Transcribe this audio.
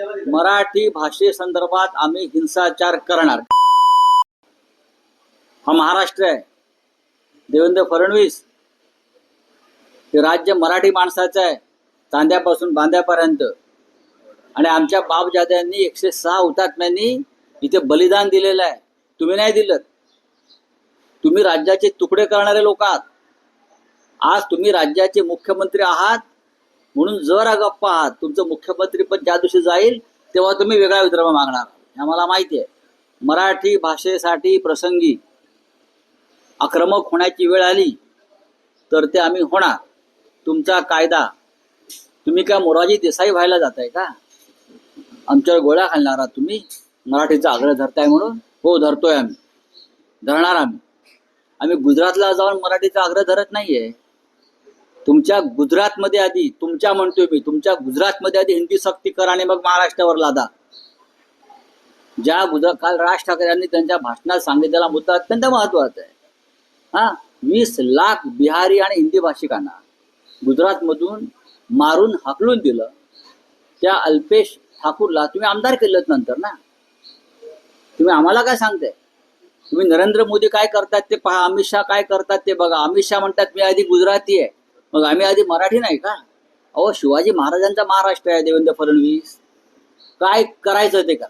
मराठी भाषेसंदर्भात आम्ही हिंसाचार करणार. हा महाराष्ट्र आहे. देवेंद्र फडणवीस हे राज्य मराठी माणसाचं आहे तांद्यापासून बांध्यापर्यंत आणि आमच्या बापजाद्यांनी एकशे सहा हुतात्म्यांनी इथे बलिदान दिलेलं आहे. तुम्ही नाही दिलं तुम्ही राज्याचे तुकडे करणारे लोक आहात. आज तुम्ही राज्याचे मुख्यमंत्री आहात म्हणून जर गप्पा आहात तुमचं मुख्यमंत्री पण ज्या दिवशी जाईल तेव्हा तुम्ही वेगळा विदर्भ मागणार. हे आम्हाला माहिती आहे. मराठी भाषेसाठी प्रसंगी आक्रमक होण्याची वेळ आली तर ते आम्ही होणार. तुमचा कायदा तुम्ही काय मोराजी देसाई व्हायला जाताय का? आमच्यावर गोळ्या घालणार आहात तुम्ही मराठीचा आग्रह धरताय म्हणून? हो धरतोय आम्ही. धरणार आम्ही. आम्ही गुजरातला जाऊन मराठीचा आग्रह धरत नाहीये. तुमच्या गुजरातमध्ये आधी तुमच्या म्हणतोय मी तुमच्या गुजरातमध्ये आधी हिंदी सक्ती करा आणि मग महाराष्ट्रावर लादा. ज्या गुजरात काल राज ठाकरे यांनी त्यांच्या भाषणात सांगितलेला मुद्दा अत्यंत महत्त्वाचा आहे. हा वीस लाख बिहारी आणि हिंदी भाषिकांना गुजरातमधून मारून हाकलून दिलं त्या अल्पेश ठाकूरला तुम्ही आमदार केलं नंतर ना? तुम्ही आम्हाला काय सांगताय? तुम्ही नरेंद्र मोदी काय करतात ते पहा अमित शहा काय करतात ते बघा. अमित शहा म्हणतात मी आधी गुजराती आहे. मग आम्ही आधी मराठी नाही का? अहो शिवाजी महाराजांचा महाराष्ट्र आहे देवेंद्र फडणवीस. काय करायचं ते का